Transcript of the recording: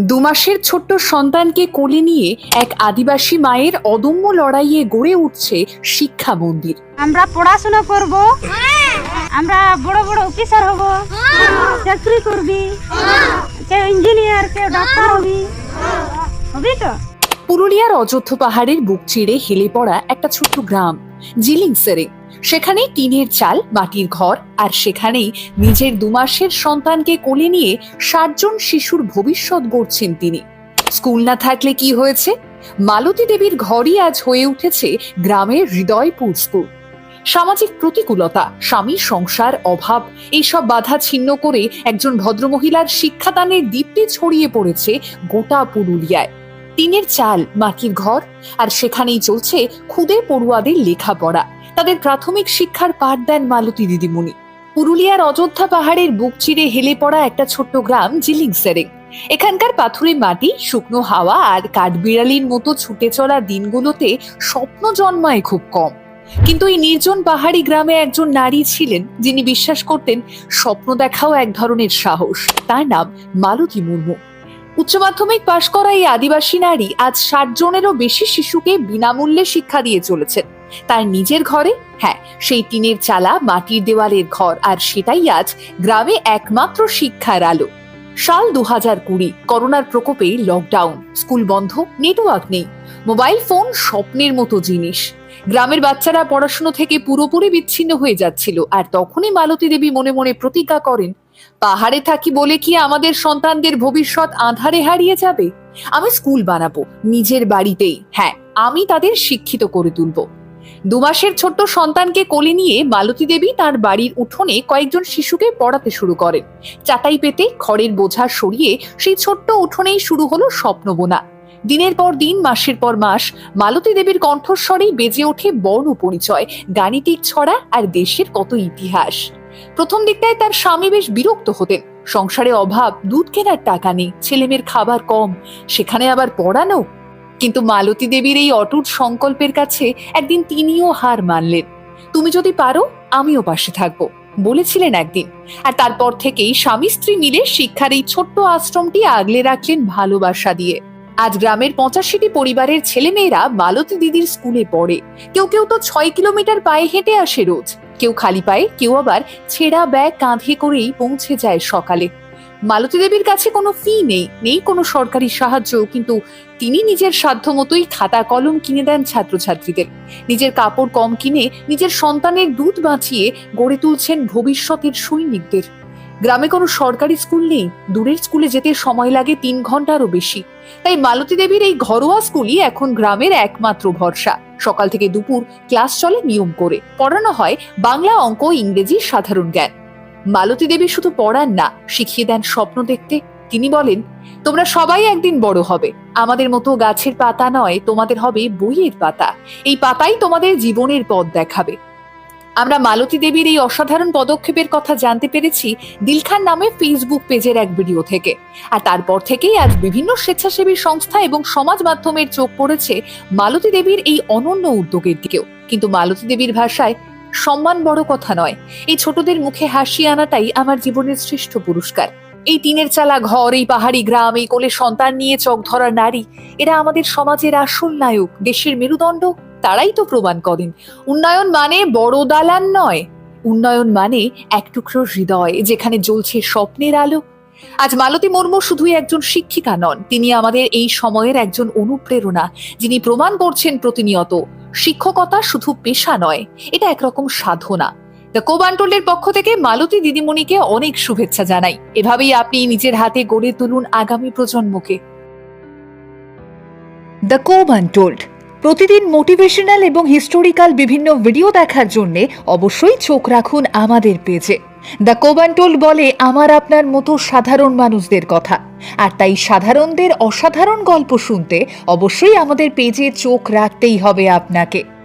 দু মাসের ছোট্ট সন্তানকে কোলে নিয়ে এক আদিবাসী মায়ের অদম্য লড়াইয়ে গড়ে উঠছে শিক্ষা মন্দির। আমরা পড়াশোনা করব। আমরা বড় বড় অফিসার হব। চাকরি করবি। কেউ ইঞ্জিনিয়ার কেউ ডাক্তার হবি। হবি তো। পুরুলিয়ার অযোধ্যা পাহাড়ের বুক চিড়ে হেলে পড়া একটা ছোট্ট গ্রাম জিলিং সেরে সেখানে টিনের চাল, মাটির ঘর, আর সেখানেই নিজের দুমাসের সন্তানকে কোলে নিয়ে ষাটজন শিশুর ভবিষ্যৎ গড়ছেন তিনি। স্কুল না থাকলে কি হয়েছে? মালতী দেবীর ঘরই আজ হয়ে উঠেছে গ্রামের হৃদয়পুর স্কুল। সামাজিক প্রতিকূলতা, স্বামী সংসার অভাব, এইসব বাধা ছিন্ন করে একজন ভদ্রমহিলার শিক্ষাদানের দীপ্তি ছড়িয়ে পড়েছে গোটা পুরুলিয়ায়। টিনের চাল, মাটির ঘর, আর সেখানেই চলছে খুদে পড়ুয়াদের লেখাপড়া। তাদের প্রাথমিক শিক্ষার পাঠ দেন মালতী দিদিমণি। পুরুলিয়ার অযোধ্যা পাহাড়ের বুক চিরে হেলে পড়া একটা ছোট্ট গ্রাম জিলিং সেরেং এখানকার পাথুরে মাটি, শুকনো হাওয়া আর কাঠবিড়ালির মতো ছুটে চলা দিনগুলোতে স্বপ্ন জন্মায় খুব কম। কিন্তু এই নির্জন পাহাড়ি গ্রামে একজন নারী ছিলেন যিনি বিশ্বাস করতেন স্বপ্ন দেখাও এক ধরনের সাহস। তার নাম মালতী মুর্মু। উচ্চ মাধ্যমিক পাশ করা এই আদিবাসী নারী আজ ষাট জনেরও বেশি শিশুকে বিনামূল্যে শিক্ষা দিয়ে চলেছেন। তার নিজের ঘরে হ্যাঁ সেই টিনের চালা, মাটির দেওয়ালের ঘর, আর সেটাই আজ গ্রামে একমাত্র শিক্ষার আলো। সাল দু হাজার কুড়ি, করোনার প্রকোপে লকডাউন স্কুল বন্ধ নেটওয়ার্ক নেই মোবাইল ফোন স্বপ্নের মতো জিনিস। গ্রামের বাচ্চারা পড়াশুনো থেকে পুরোপুরি বিচ্ছিন্ন হয়ে যাচ্ছিল, আর তখনই মালতী দেবী মনে মনে প্রতিজ্ঞা করেন পাহাড়ে থাকি বলে কি আমাদের সন্তানদের ভবিষ্যৎ আধারে হারিয়ে যাবে? আমি স্কুল বানাবো, নিজের বাড়িতেই। হ্যাঁ আমি তাদের শিক্ষিত করে তুলব। দুমাসের ছোট্ট সন্তানকে কোলে নিয়ে মালতী দেবী তার বাড়ির উঠোনে কয়েকজন শিশুকে পড়াতে শুরু করেন। চাটাই পেতে খড়ের বোঝা সরিয়ে সেই ছোট্ট উঠোনেই শুরু হলো স্বপ্ন বোনা দিনের পর দিন, মাসের পর মাস, মালতী দেবীর কণ্ঠস্বরেই বেজে ওঠে বর্ণ পরিচয়, গাণিতিক ছড়া আর দেশের কত ইতিহাস। প্রথম দিকটায় তার স্বামী বেশ বিরক্ত হতেন। সংসারে অভাব, দুধ কেনার টাকা নেই, ছেলেমেয়ের খাবার কম, সেখানে আবার পড়ানো। কিন্তু মালতী দেবীর এই অটুট সংকল্পের কাছে একদিন তিনিও হার মানলেন। তুমি যদি পারো, আমিও পাশে থাকব, বলেছিলেন একদিন। আর তারপর থেকেই স্বামী স্ত্রী মিলে শিক্ষার এই ছোট্ট আশ্রমটি আগলে রাখলেন ভালোবাসা দিয়ে। আজ গ্রামের পঁচাশিটি পরিবারের ছেলেমেয়েরা মালতী দিদির স্কুলে পড়ে। কেউ কেউ তো ছয় কিলোমিটার পায়ে হেঁটে আসে রোজ। কেউ খালি পায়ে, কেউ আবার ছেঁড়া ব্যাগ কাঁধে করেই পৌঁছে যায় সকালে। মালতী দেবীর কাছে কোনো ফি নেই নেই কোনো সরকারি সাহায্য, কিন্তু তিনি নিজের সাধ্য মতোই খাতা কলম কিনে দেন ছাত্রছাত্রীদের। নিজের কাপড় কম কিনে নিজের সন্তানের দুধ বাঁচিয়ে গড়ে তুলছেন ভবিষ্যতের সৈনিকদের। গ্রামে কোনো সরকারি স্কুল নেই। দূরের স্কুলে যেতে সময় লাগে তিন ঘন্টারও বেশি। তাই মালতী দেবীর এই ঘরোয়া স্কুলই এখন গ্রামের একমাত্র ভরসা। সকাল থেকে দুপুর ক্লাস চলে নিয়ম করে। পড়ানো হয় বাংলা অঙ্ক, ইংরেজি, সাধারণ জ্ঞান। মালতী দেবী শুধু পড়ান না, শিখিয়ে দেন স্বপ্ন দেখতে। তিনি বলেন, তোমরা সবাই একদিন বড় হবে। আমাদের মতো গাছের পাতা নয়, তোমাদের হবে বইয়ের পাতা। এই পাতাই তোমাদের জীবনের পথ দেখাবে। আমরা মালতী দেবীর এই অসাধারণ পদক্ষেপের কথা জানতে পেরেছি দিলখান নামে ফেসবুক পেজের এক ভিডিও থেকে। আর তারপর থেকেই আজ বিভিন্ন স্বেচ্ছাসেবী সংস্থা এবং সমাজ মাধ্যমের চোখ পড়েছে মালতী দেবীর এই অনন্য উদ্যোগের দিকেও। কিন্তু মালতী দেবীর ভাষায় সম্মান বড় কথা নয়। এই ছোটদের মুখে হাসি আনাটাই আমার জীবনের শ্রেষ্ঠ পুরস্কার। এই টিনের চালা ঘর, এই পাহাড়ি গ্রাম, এই কোলে সন্তান নিয়ে চোখ ধরা নারী, এরা আমাদের সমাজের আসল নায়ক, দেশের মেরুদণ্ড তারাই তো প্রমাণ করেন। উন্নয়ন মানে বড় দালান নয়। উন্নয়ন মানে এক টুকরো হৃদয় যেখানে জ্বলছে স্বপ্নের আলো। আজ মালতী মুর্মু শুধুই একজন শিক্ষিকা নন, তিনি আমাদের এই সময়ের একজন অনুপ্রেরণা, যিনি প্রমাণ করছেন প্রতিনিয়ত, শিক্ষকতা শুধু পেশা নয়, এটা একরকম সাধনা। দ্য কোবান্টোলের পক্ষ থেকে মালতী দিদিমণিকে অনেক শুভেচ্ছা জানাই। এভাবেই আপনি নিজের হাতে গড়ে তুলুন আগামী প্রজন্মকে। দ্য কোবান্টোল্ড প্রতিদিন মোটিভেশনাল এবং হিস্টোরিক্যাল বিভিন্ন ভিডিও দেখার জন্য অবশ্যই চোখ রাখুন আমাদের পেজে দ্য কোবান্টোল বলে, আমার আপনার মতো সাধারণ মানুষদের কথা। আর তাই সাধারণদের অসাধারণ গল্প শুনতে অবশ্যই আমাদের পেজে চোখ রাখতেই হবে আপনাকে।